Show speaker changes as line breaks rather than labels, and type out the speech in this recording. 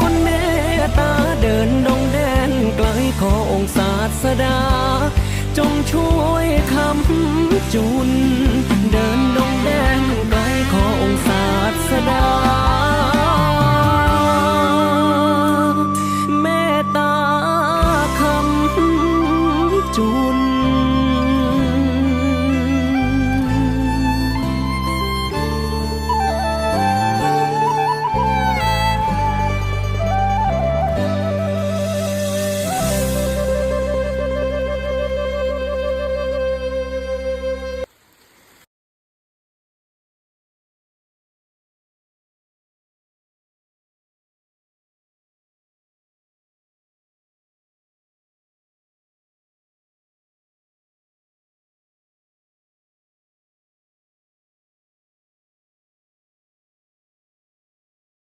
คนเมตตาเดินดงแดนไกลขอองศาสดา จงช่วยคำ